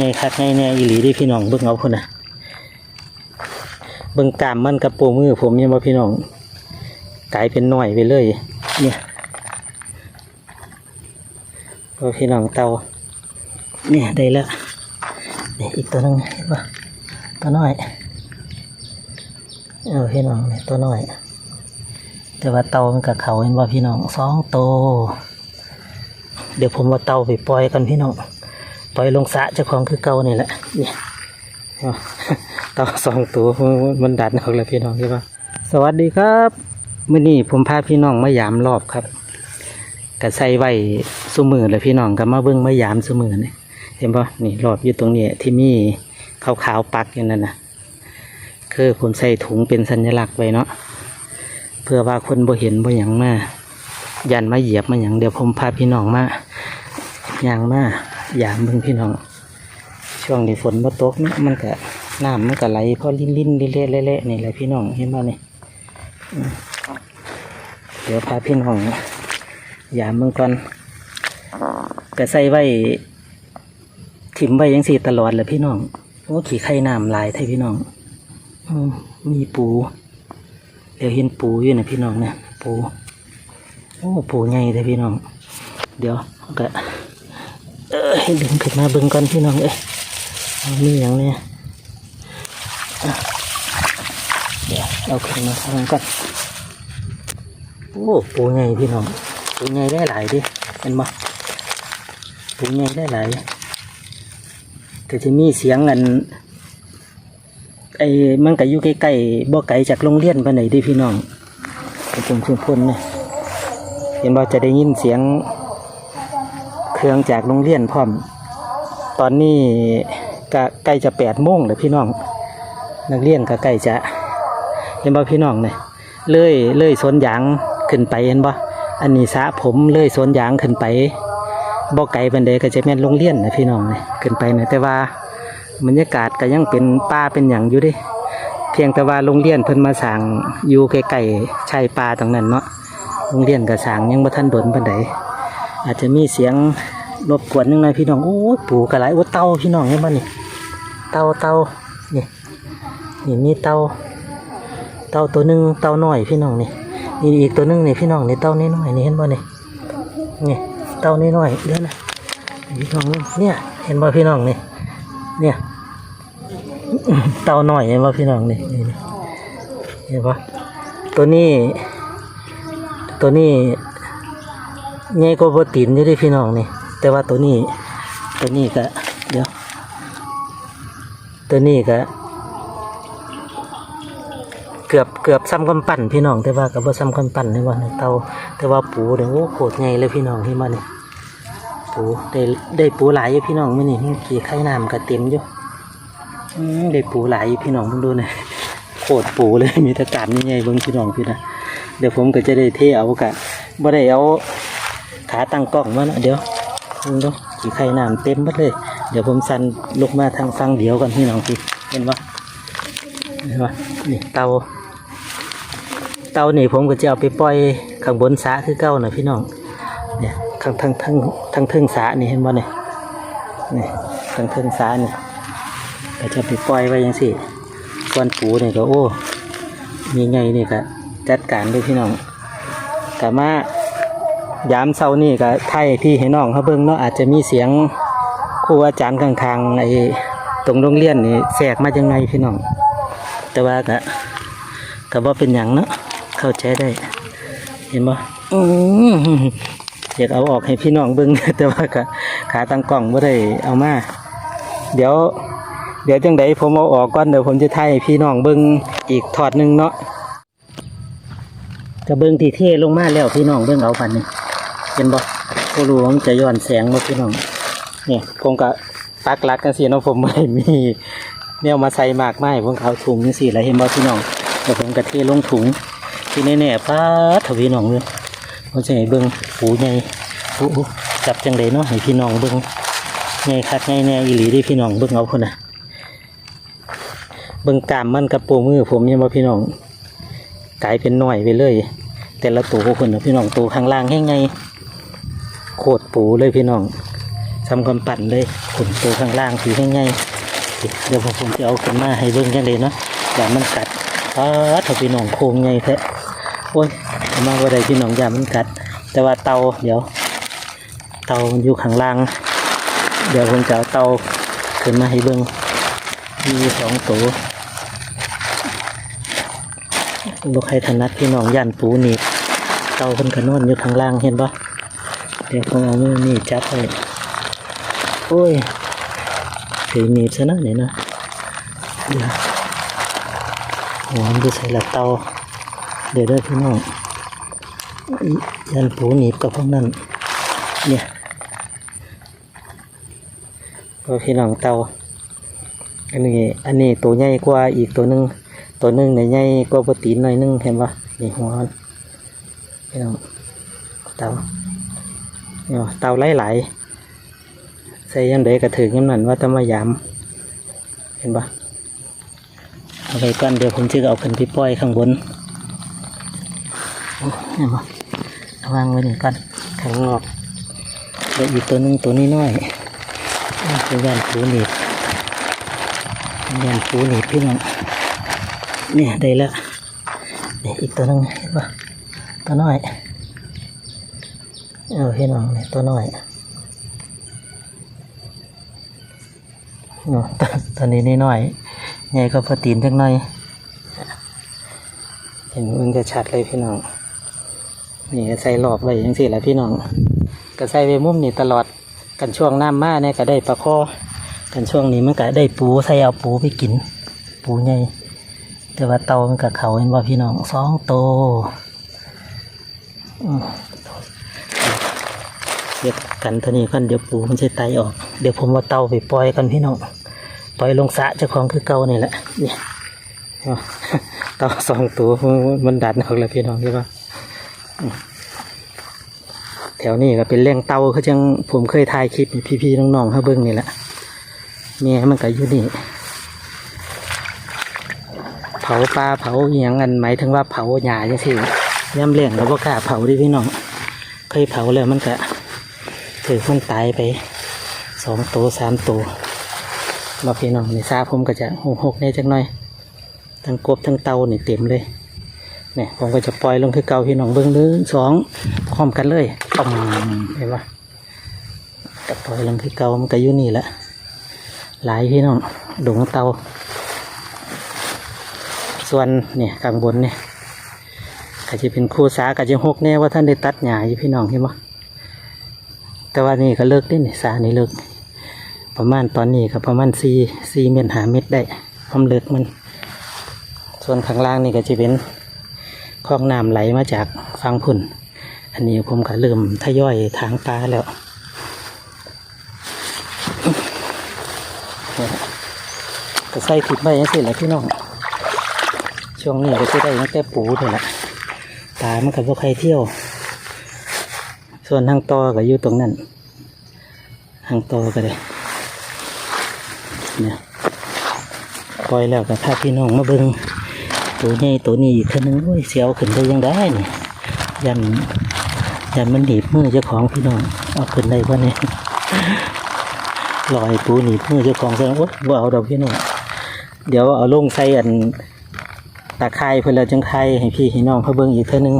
ไงคักไงแน่อีหลีเดิพี่น้องเบิ่งเอาพุ่นน่ะเบิ่งกามมันกับโปมือผมเนี่ยบ่พี่น้องกลายเป็นหน่อยไปเลย เนี่ยบ่าพี่น้องเตาเนี่ยได้แล้วนี่อีกตัวหนึงเห็นปะตัวน้อยเออพี่น้องเนี่ยตัวน้อย แต่ว่าเตามันกับเขาเห็นว่าพี่น้องสองโต เดี๋ยวผมว่าเตาไปปล่อยกันพี่น้อง ล่อยลงสะเจ้าของคือเก่านี่แหละนี่เอาเตาสองตัวมันดันออกแล้วพี่น้องใช่ปะสวัสดีครับมื่อนี้ผมพาพี่น้องมายามรอบครับกะใส่ไว้สุมือเลยพี่น้องก็มาเบิ้งมายามสุมือนี่เห็นปะนี่รอบอยู่ตรงนี้ที่มีขาวๆปักอยู่นั่นนะคือผมใส่ถุงเป็นสัญลักษณ์ไว้เนาะเพื่อว่าคนบ่เห็นบ่หยังมายันมาเหยียบมาหยังเดี๋ยวผมพาพี่น้องมาย่างมา ยามเบิ่งพี่น้อง ช่วงนี้ฝนบ่ตกเนาะมันก็น้ำมันก็ไหลเพราะลิ้นลิ้นเละเละนี่แหละพี่น้องเห็นบ่นี่เดี๋ยวพาพี่น้องยามเบิ่งก่อนก็ใส่ไว้ถิ่มไว้ยังสี่ตลอดเลยพี่น้องโอ้ขี่ไข่น้ำหลายไทยพี่น้องอืมมีปูเดี๋ยวเห็นปูอยู่นะพี่น้องเนี่ยปูโอ้ปูใหญ่เลยพี่น้อง เดี๋ยวก็ เออให้ดึงขึ้นมาเบิ่งก่อนพี่น้องเอ้ยมีอย่างเนี้ยเดี๋ยวเอาขึ้นมาทางก่อนโอ้ปูใหญ่พี่น้องปูใหญ่ได้หลายดิเห็นไหมปูใหญ่ได้หลายก็จะมีเสียงอันไอ้มันก็อยู่ใกล้ๆบ่ไกลจากโรงเรียนปาไหนดิพี่น้องไอ้ตรงชุมพลเนี่ยเห็นบ่จะได้ยินเสียง เครื่องจากโรงเรียนพร้อม ตอนนี้ก็ใกล้จะแปดโมงแล้วพี่น้อง นักเรียนก็ใกล้จะ เห็นบ่พี่น้องเนี่ยเลยเลยสวนยางขึ้นไปเห็นบ่อันนี้สะผมเลื่อยสวนยางขึ้นไปบ่ไกลปานใดก็จะแม่นโรงเรียนนะพี่น้องเนี่ยขึ้นไปเนี่ยแต่ว่าบรรยากาศก็ยังเป็นป่าเป็นอย่างอยู่ดิเพียงแต่ว่าโรงเรียนเพิ่นมาสร้างอยู่ใกลๆชายป่าตรงนั้นเนาะโรงเรียนก็สร้างยังบ่ทันโดนปานใดอาจจะมีเสียง รบกวนนิดหน่อยพี่น้องโอ้ปูกระไรโอ้เต่าพี่น้องเห็นบ่นี่เต่าเต่านี่นี่มีเต่าเต่าตัวหนึงเต่าน้อยพี่น้องนี่นี่อีกตัวหนึงนี่พี่น้องนี่เต่าน้อยนี่เห็นบ่นี่นี่เต่าน้อยเดี๋ยวนะพี่น้องเนี่ยเห็นบ่พี่น้องนี่เนี่ยเตาหน่อยเห็นป่ะพี่น้องนี่นี่เห็นป่ะตัวนี้ ตัวนี้ใหญ่กว่าโปรตีนอยู่ดิพี่น้องนี่ แต่ว่าตัวนี้ ตัวนี้ก็เดี๋ยว ตัวนี้ก็เกือบเกือบซ้ำกำปั้นพี่น้องแต่ว่ากับว่าซ้ำกำปั้นนี่ว่าในเตาแต่ว่าปูเดี๋ยวโอ้โคตรใหญ่เลยพี่น้องที่มาเนี่ยปูได้ได้ปูหลายอยู่พี่น้องมื่อนี่ขี่ไข่น้ำก็เต็มอยู่อืมได้ปูหลายอยู่พี่น้องเพิ่งดูหนะโคตรปูเลยมีตะการนี่ไงเบิ้งพี่น้องพี่นะเดี๋ยวผมก็จะได้เทเอากะบ่ได้เอาขาตั้งกล้องมานะเดี๋ยว ดูขี่ไข่น้ำเต็มหมดเลย เดี๋ยวผมสั่นลุกมาทางฟังเดียวกันพี่น้องพี่เห็นปะเห็นปะนี่เตา เตานี่ผมก็จะเอาไปปล่อยข้างบนสระคือเก้าหนะพี่น้องเนี่ยข้างทั้งทั้งทั้งเทิงสะนี่เห็นปะเนี่ยนี่ทั้งเทิงสระนี่ก็จะไปปล่อยไว้ยังสิก้อนปูเนี่ยก็โอ้มีไงนี่ก็จัดการด้วยพี่น้องกะมา ยามเช้านี่ก็ไทยพี่ให้น้องเขาเบิ่งเนาะอาจจะมีเสียงครูอาจารย์ข้างๆไอ้ตรงโรงเรียนนี่แทรกมาจังไงพี่น้อง แต่ว่าก็ก็บ่เป็นหยังเนาะเข้าใจได้ เห็นบ่อืออยากเอาออกให้พี่น้องเบิ่งแต่ว่าก็ขาตั้งกล้องบ่ได้เอามา เดี๋ยว เดี๋ยวจังไดผมเอาออกก่อนเดี๋ยวผมจะถ่ายพี่น้องเบิ้งอีกถอดหนึ่งเนาะจะเบิ้งที่เทลงมาแล้วพี่น้องเบิ้งเอาปันนี่ ห็นบ่ก็รู้ว่ามันจะย้อนแสงบ่พี่น้องเนี่ยผมก็ปักหลักกันสิเนาะผมไม่มีเนี่ยมาใส่มากไม้ผมเขาถุงนี่สิแล้วเห็นบ่พี่น้องเดี๋ยวผมก็เทลงถุงที่แน่ๆป้าดเถอะพี่น้องเลยผมจะให้เบิ้งหูใหญ่โอ้โหจับจังไดเนาะให้พี่น้องเบิ้งใหญ่คักใหญ่แน่อีหลีเดิพี่น้องเบิ้งเอาคนน่ะเบิ่งกามมันกับโปมือผมยังว่าพี่น้องกลายเป็นหน่อยไปเลย แต่ละตัวคนนะพี่น้องตัวข้างล่างให้ไง โคตรปูเลยพี่น้องทำกำปั่นเลยขนตัวข้างล่างสีง่ายๆเดี๋ยวผมจะเอาขึ้นมาให้เบิ่งจังเลยเนาะอย่ามันกัดอ้าถ้าพี่น้องโค้งไงแท้โอ้ยมาว่าใดพี่น้องอย่ามันกัด แต่ว่าเตาเดี๋ยว เตามันอยู่ข้างล่าง เดี๋ยวผมจะเอาเตาขึ้นมาให้เบิ่งมีสองตัวลูกใครถนัดพี่น้องย่านปูหนี่เตาเพิ่นขนอนอยู่ข้างล่างเห็นปะ เดี๋ยวผมเอามือนี่จับให้โอ้ยถือหนีบซะนะเนี่ยนะเดี๋ยวหัวมันจะใส่หลักเตาเดี๋ยวเด้พี่น้องยันปูหนีบกับพวกนั้นเนี่ยพอพี่น้องเตาอันนี้อันนี้ตัวใหญ่กว่าอีกตัวหนึ่งตัวหนึ่งเนี่ยใหญ่กว่าปกติหน่อยนึงเห็นปะนี่หัวพี่น้องเตา เตาไหลๆใส่ยังไดกระถึงยังนั่นว่าจะมายามเห็นปะเอาไปก่อนเดี๋ยวผมจะเอาขึ้นไปปล่อยข้างบนโอ้เห็นปะวางไว้หนึ่งกันข้างนอกแล้วอีกตัวนึงตัวนี้น้อยๆเป็นยันปูหนีบเงินปูหนีบพี่น้องเนี่ยได้แล้วนี่อีกตัวนึงเห็นปะตัวน้อย เออพี่น้องเนี่ยตัวน้อยเนาะตัวตัวนี้นี่น้อยใหญ่ก็พอตีนจังหน่อย เห็นมันจะชัดเลยพี่น้อง นี่ก็ใส่หลอบไว้ยังสิแหละพี่น้อง ก็ใส่ไว้มุมนี่ตลอดกันช่วงน้ำมาเนี่ยก็ได้ปลาคอกันช่วงนี้มันก็ได้ปูใส่เอาปูไปกิน ปูใหญ่แต่ว่าเตามันกับเขาเห็นว่าพี่น้องสองโตอื เดี๋ยวกันเท่านี้กันเดี๋ยวปูมันจะไตออก เดี๋ยวผมว่าเตาไปปล่อยกันพี่น้องปล่อยลงสะเจ้าของคือเก่านี่แหละเนี่ยเตาสองตัวมันดันออกแล้วพี่น้องใช่ปะแถวนี้ก็เป็นเลี้ยงเตาเขาจังผมเคยถ่ายคลิปพี่ๆน้องๆเขาเบิ้งนี่แหละเมียมันก็อยู่นี่เผาปลาเผาอหย่างนั้นหมายถึงว่าเผาหญ้าจังซี่ย่ำเลี้ยงแล้วก็กล้าเผาดิพี่น้องเคยเผาแล้วมันก็ ถือมันตายไปสองตัวสามตัวมาพี่น้องในซาผมก็จะหกหกเนี่ยจังหน่อย ทั้งกบทั้งเตาเนี่ยเต็มเลยเนี่ยผมก็จะปล่อยลงคือเก่าพี่น้องเบิ้งหนึ่งสองพร้อมกันเลยปังเห็นปะก็ปล่อยลงคือเก่ามันก็อยู่นี่แหละหลายพี่น้องดงเตา ส่วนเนี่ยข้างบนเนี่ยก็จะเป็นคู่สาก็จะหกแน่ว่าท่านได้ตัดหญ้าอยู่พี่น้องเห็นไหม แต่ว่านี่ก็เลิกได้นี่สานี่เลิก ประมาณตอนนี้ก็ประมาณสี่สี่เมตรหาเมตรได้ความเลิกมัน ส่วนข้างล่างนี่ก็จะเป็นคลองน้ำไหลมาจากฟังพุ่น อันนี้ผมก็เริ่มทยอยทางปลาแล้วก็ใส่ผิดไปยังสิแหละพี่น้อง ช่วงนี้ก็จะได้ตั้งแต่ปูเถอะละตามันกับพวกใครเที่ยว ส่วนทางต่อก็อยู่ตรงนั้นทางต่อก็เลยเนี่ยปล่อยแล้วก็พาพี่น้องมาเบิงตัวใหญ่ตัวนี้อีกคนนึงโอ้ยเสียวขึ้นได้ยังได้นี่ยันยันมันหนีบมือเจ้าของพี่น้องเอาขึ้นได้ปะเนี่ยลอยปูหนีบมือเจ้าของซะโอ๊ยว่าเอาดอกพี่น้องเดี๋ยวเอาลงใส่อันตาไคร้เพื่อเราจังไคร้ให้พี่ให้น้องเขาเบิ่งอีกเท่านึง